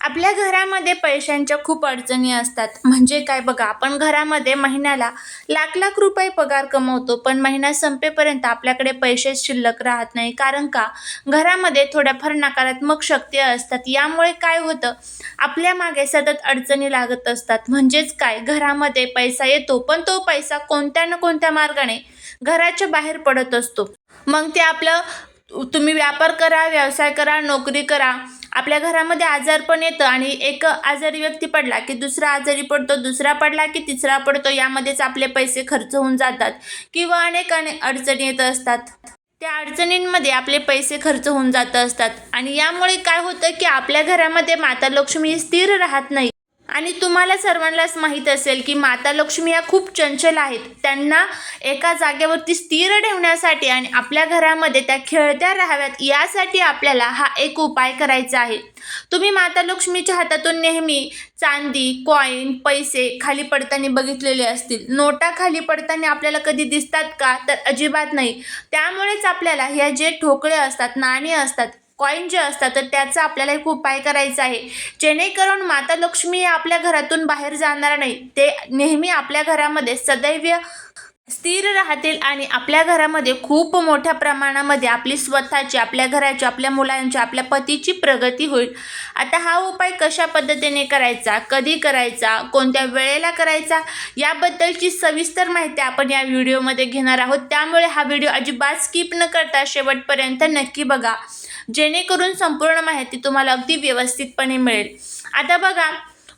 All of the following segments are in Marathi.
आपल्या घरामध्ये पैशांच्या खूप अडचणी असतात. म्हणजे काय बघा आपण घरामध्ये महिन्याला लाख लाख रुपये पगार कमवतो पण महिना संपेपर्यंत आपल्याकडे पैसे शिल्लक राहत नाही. कारण का? घरामध्ये थोड्याफार नकारात्मक शक्ती असतात. यामुळे काय होतं? आपल्या मागे सतत अडचणी लागत असतात. म्हणजेच काय? घरामध्ये पैसा येतो पण तो पैसा कोणत्या ना कोणत्या मार्गाने घराच्या बाहेर पडत असतो. मग ते आपलं तुम्ही व्यापार करा व्यवसाय करा नोकरी करा आपल्या घरामध्ये आजार पण येतं आणि एक आजारी व्यक्ती पडला की दुसरा आजारी पडतो दुसरा पडला की तिसरा पडतो यामध्येच आपले पैसे खर्च होऊन जातात किंवा अनेक अनेक अडचणी येत असतात. त्या अडचणींमध्ये आपले पैसे खर्च होऊन जात असतात आणि यामुळे काय होतं की आपल्या घरामध्ये माता लक्ष्मी स्थिर राहत नाही. आणि तुम्हाला सर्वांनाच माहीत असेल की माता लक्ष्मी या खूप चंचल आहेत. त्यांना एका जागेवरती स्थिर ठेवण्यासाठी आणि आपल्या घरामध्ये त्या खेळत्या राहाव्यात यासाठी आपल्याला हा एक उपाय करायचा आहे. तुम्ही माता लक्ष्मीच्या हातातून नेहमी चांदी कॉईन पैसे खाली पडताना बघितलेले असतील. नोटा खाली पडताना आपल्याला कधी दिसतात का? तर अजिबात नाही. त्यामुळेच आपल्याला ह्या जे ठोकळे असतात नाणी असतात कॉईन जे असतात तर त्याचा आपल्याला एक उपाय करायचा आहे. जेणेकरून माता लक्ष्मी आपल्या घरातून बाहेर जाणार नाही. ते नेहमी आपल्या घरामध्ये सदैव स्थिर राहतील आणि आपल्या घरामध्ये खूप मोठ्या प्रमाणामध्ये आपली स्वतःची आपल्या घराची आपल्या मुलांची आपल्या पतीची प्रगती होईल. आता हा उपाय कशा पद्धतीने करायचा कधी करायचा कोणत्या वेळेला करायचा याबद्दलची सविस्तर माहिती आपण या व्हिडिओमध्ये घेणार आहोत. त्यामुळे हा व्हिडिओ अजिबात स्किप न करता शेवटपर्यंत नक्की बघा. जेणेकरून संपूर्ण माहिती तुम्हाला अगदी व्यवस्थितपणे मिळेल. आता बघा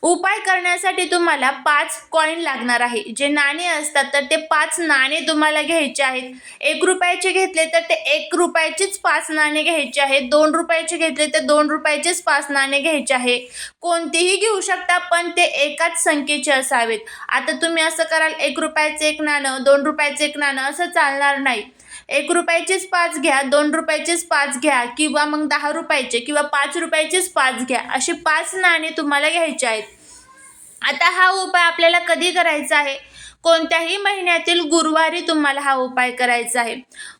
उपाय करण्यासाठी तुम्हाला पाच कॉईन लागणार आहे. जे नाणे असतात तर ते पाच नाणे तुम्हाला घ्यायचे आहेत. एक रुपयाचे घेतले तर ते एक रुपयाचेच पाच नाणे घ्यायचे आहेत. दोन रुपयाचे घेतले तर दोन रुपयाचेच पाच नाणे घ्यायचे आहे. कोणतेही घेऊ शकता पण ते एकाच संख्येचे असावेत. आता तुम्ही असं कराल एक रुपयाचं एक नाणं दोन रुपयाचं एक नाणं असं चालणार नाही. एक रुपयाचेच पाच घ्या दोन रुपयाचेच पाच घ्या किंवा मग दहा रुपयाचे किंवा पाच रुपयाचेच पाच घ्या असे पाच नाणे तुम्हाला घ्यायचे आहेत. आता हा उपाय आपल्याला कधी करायचा आहे? कोणत्याही महिन्यातील गुरुवारी तुम्हाला हा उपाय करायचा आहे.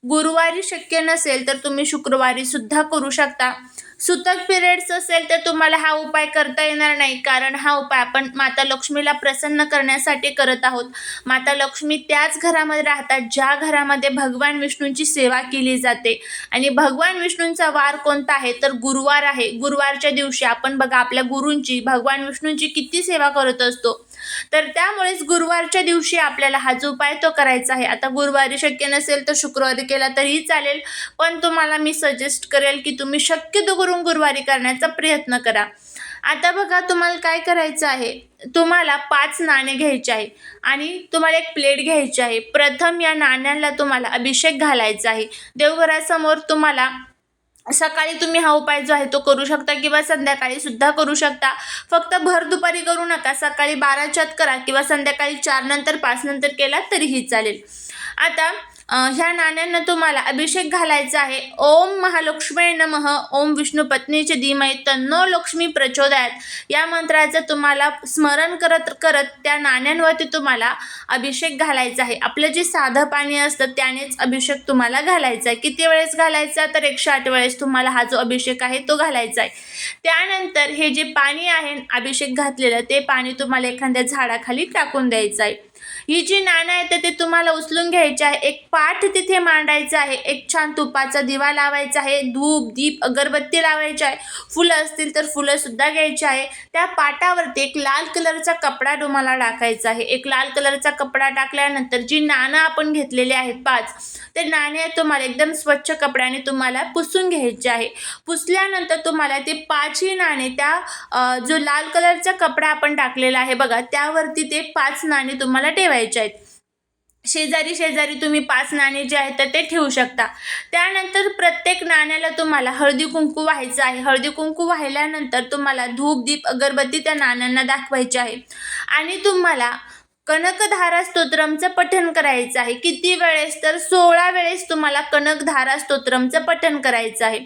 गुरुवारी शक्य नसेल तर तुम्ही शुक्रवारी सुद्धा करू शकता. सुतक पिरियड्स असेल तर तुम्हाला हा उपाय करता येणार नाही. कारण हा उपाय आपण माता लक्ष्मीला प्रसन्न करण्यासाठी करत आहोत. माता लक्ष्मी त्याच घरामध्ये राहतात ज्या घरामध्ये भगवान विष्णूंची सेवा केली जाते. आणि भगवान विष्णूंचा वार कोणता आहे? तर गुरुवार आहे. गुरुवारच्या दिवशी आपण बघा आपल्या गुरूंची भगवान विष्णूंची किती सेवा करत असतो. तर त्यामुळेच गुरुवारच्या दिवशी आपल्याला हा जो उपाय तो करायचा आहे. आता गुरुवारी शक्य नसेल तर शुक्रवारी केला तरीही चालेल. पण तुम्हाला मी सजेस्ट करेल की तुम्ही शक्यतो करून गुरुवारी करण्याचा प्रयत्न करा. आता बघा तुम्हाला काय करायचं आहे? तुम्हाला पाच नाणे घ्यायचे आहे. आणि तुम्हाला एक प्लेट घ्यायची आहे. प्रथम या नाण्यांना तुम्हाला अभिषेक घालायचा आहे. देवघरासमोर तुम्हाला सकाळी तुम्ही हा उपाय जो आहे तो करू शकता किंवा संध्याकाळी सुद्धा करू शकता. फक्त भर दुपारी करू नका. सकाळी बाराच्यात करा किंवा संध्याकाळी चार नंतर पाच नंतर केला तरीही चालेल. आता ह्या नाण्यांना तुम्हाला अभिषेक घालायचा आहे. ओम महालक्ष्मी नमः. ओम विष्णू पत्नीचे धीमय तन्नो लक्ष्मी प्रचोदयात. या मंत्राचं तुम्हाला स्मरण करत करत त्या नाण्यांवरती तुम्हाला अभिषेक घालायचा आहे. आपलं जे साधं पाणी असतं त्यानेच अभिषेक तुम्हाला घालायचा आहे. किती वेळेस घालायचा? तर एकशे आठ वेळेस तुम्हाला हा जो अभिषेक आहे तो घालायचा आहे. त्यानंतर हे जे पाणी आहे अभिषेक घातलेलं ते पाणी तुम्हाला एखाद्या झाडाखाली टाकून द्यायचं आहे. ही जी नाणं आहेत ते तुम्हाला उचलून घ्यायची आहे. एक पाठ तिथे मांडायचा आहे. एक छान तुपाचा दिवा लावायचा आहे. धूप दीप अगरबत्ती लावायची आहे. फुलं असतील तर फुलं सुद्धा घ्यायची आहे. त्या पाटावरती एक लाल कलरचा कपडा तुम्हाला टाकायचा आहे. एक लाल कलरचा कपडा टाकल्यानंतर जी नाणं आपण घेतलेली आहेत पाच ते नाणे तुम्हाला एकदम स्वच्छ कपड्याने तुम्हाला पुसून घ्यायचे आहे. पुसल्यानंतर तुम्हाला ते पाचही नाणे त्या जो लाल कलरचा कपडा आपण टाकलेला आहे बघा त्यावरती ते पाच नाणे तुम्हाला ठेवायचे आहेत. शेजारी शेजारी तुम्ही पाच नाणे जे आहेत तर ते ठेवू शकता. त्यानंतर प्रत्येक नाण्याला तुम्हाला हळदी कुंकू व्हायचं आहे. हळदी कुंकू वाहिल्यानंतर तुम्हाला धूप दीप अगरबत्ती त्या नाण्यांना दाखवायची आहे. आणि तुम्हाला कनकधारा स्तोत्रमचं पठण करायचं आहे. किती वेळेस तर सोळा वेळेस तुम्हाला कनकधारा स्तोत्रमचं पठण करायचं आहे.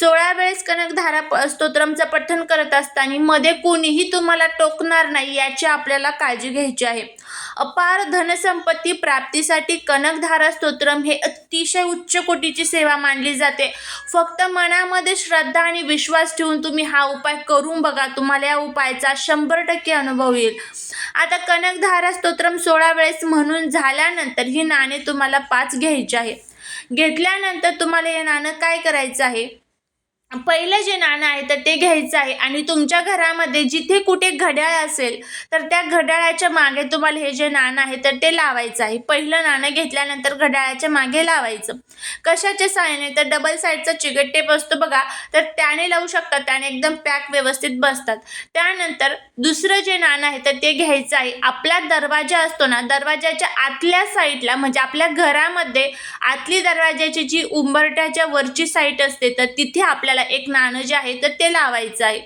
सोळा वेळेस कनकधारा स्तोत्रमचं पठण करत असताना मध्ये कोणीही तुम्हाला टोकणार नाही याची आपल्याला काळजी घ्यायची आहे. अपार धनसंपत्ती प्राप्तीसाठी कनकधारा स्तोत्रम हे अतिशय उच्च कोटीची सेवा मानली जाते. फक्त मनामध्ये श्रद्धा आणि विश्वास ठेवून तुम्ही हा उपाय करून बघा. तुम्हाला या उपायाचा शंभर टक्के अनुभव येईल. आता कनकधारा स्तोत्रम सोळा वेळेस म्हणून झाल्यानंतर ही नाणे तुम्हाला पाच घ्यायची आहे. घेतल्यानंतर तुम्हाला हे नाणं काय करायचं आहे? पहिलं जे नाणं आहे तर ते घ्यायचं आहे. आणि तुमच्या घरामध्ये जिथे कुठे घड्याळ असेल तर त्या घड्याळाच्या मागे तुम्हाला हे जे नाणं आहे तर ते लावायचं आहे. पहिलं नाणं घेतल्यानंतर घड्याळाच्या मागे लावायचं. कशाच्या साहाय्याने तर डबल साईडचा चिकट टेप असतो बघा तर त्याने लावू शकतात त्याने एकदम पॅक व्यवस्थित बसतात. त्यानंतर दुसरं जे नाणं आहे तर ते घ्यायचं आहे. आपला दरवाजा असतो ना दरवाजाच्या आतल्या साईडला म्हणजे आपल्या घरामध्ये आतली दरवाजाची जी उंबरट्याच्या वरची साईट असते तर तिथे आपल्याला एक नाणं जे आहे तर ते लावायचं आहे.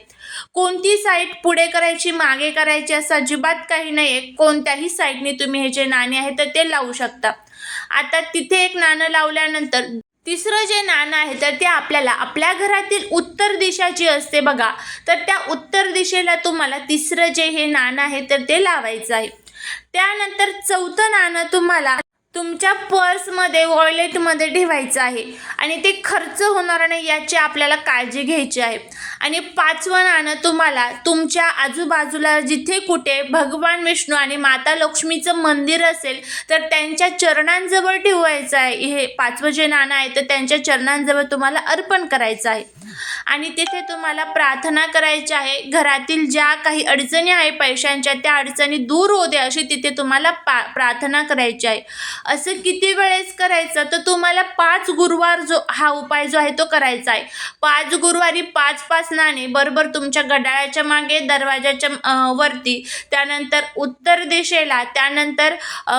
कोणती साईट पुढे करायची मागे करायची असं अजिबात काही नाही आहे कोणत्याही साईडने तुम्ही हे जे नाणे आहे तर ते लावू शकता. आता तिथे एक नाणं लावल्यानंतर तिसरं जे नाणं आहे तर ते आपल्याला आपल्या घरातील उत्तर दिशा जी असते बघा तर त्या उत्तर दिशेला तुम्हाला तिसरं जे हे नाणं आहे तर ते लावायचं आहे. त्यानंतर चौथं नाणं तुम्हाला तुमच्या पर्समध्ये वॉलेटमध्ये ठेवायचं आहे. आणि ते खर्च होणार नाही याची आपल्याला काळजी घ्यायची आहे. आणि पाचवं नाणं तुम्हाला तुमच्या आजूबाजूला जिथे कुठे भगवान विष्णू आणि माता लक्ष्मीचं मंदिर असेल तर त्यांच्या चरणांजवळ ठेवायचं आहे. हे पाचवं जे नाणं आहे तर त्यांच्या चरणांजवळ तुम्हाला अर्पण करायचं आहे. आणि तिथे तुम्हाला प्रार्थना करायची आहे. घरातील ज्या काही अडचणी आहे पैशांच्या त्या अडचणी दूर होऊ दे अशी तिथे तुम्हाला पा प्रार्थना करायची आहे. असं किती वेळेस करायचं? तर तुम्हाला पाच गुरुवार जो हा उपाय जो आहे तो करायचा आहे. पाच गुरुवारी पाच पाच नाणे बरोबर तुमच्या गडाळ्याच्या मागे दरवाजाच्या वरती त्यानंतर उत्तर दिशेला त्यानंतर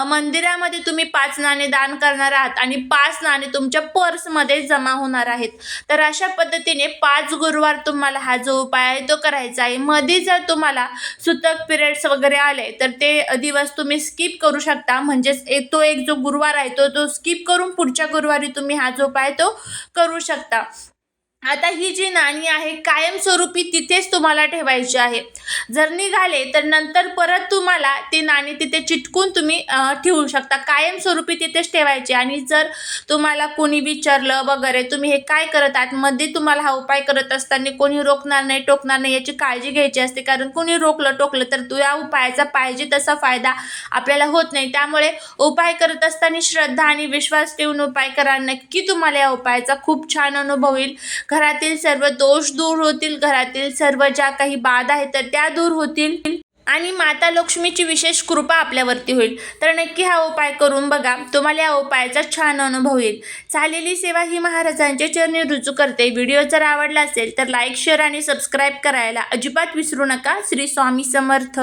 मंदिरामध्ये तुम्ही पाच नाणे दान करणार आहात आणि पाच नाणे तुमच्या पर्समध्ये जमा होणार आहेत. तर अशा पद्धतीने पाच गुरुवार तुम्हाला हा जो उपाय आहे तो करायचा आहे. मध्ये जर तुम्हाला सुतक पिरियड्स वगैरे आले तर ते दिवस तुम्ही स्किप करू शकता. म्हणजेच एक तो एक जो गुरुवार आहे तो तो स्किप करून पुढच्या गुरुवारी तुम्ही हा जो उपाय तो करू शकता. आता ही जी नाणी आहे कायमस्वरूपी तिथेच तुम्हाला ठेवायची आहे. जर निघाले तर नंतर परत तुम्हाला ती नाणी तिथे चिटकून तुम्ही ठेवू शकता. कायमस्वरूपी तिथेच ठेवायची. आणि जर तुम्हाला कोणी विचारलं वगैरे तुम्ही हे काय करत आहात? मध्ये तुम्हाला हा उपाय करत असताना कोणी रोखणार नाही टोकणार नाही याची काळजी घ्यायची असते. कारण कोणी रोखलं टोकलं तर तू या उपायाचा पाहिजे तसा फायदा आपल्याला होत नाही. त्यामुळे उपाय करत असताना श्रद्धा आणि विश्वास ठेवून उपाय करा. नक्की तुम्हाला या उपायाचा खूप छान अनुभव येईल. घरातील सर्व दोष दूर होतील घरातील सर्व ज्या काही बाद आहेत तर त्या दूर होतील. आणि माता लक्ष्मीची विशेष कृपा आपल्यावरती होईल. तर नक्की हा उपाय करून बघा. तुम्हाला या उपायाचा छान अनुभव येईल. झालेली सेवा ही महाराजांच्या चरणी रुजू करते. व्हिडिओ जर आवडला असेल तर लाईक शेअर आणि सबस्क्राईब करायला अजिबात विसरू नका. श्री स्वामी समर्थ.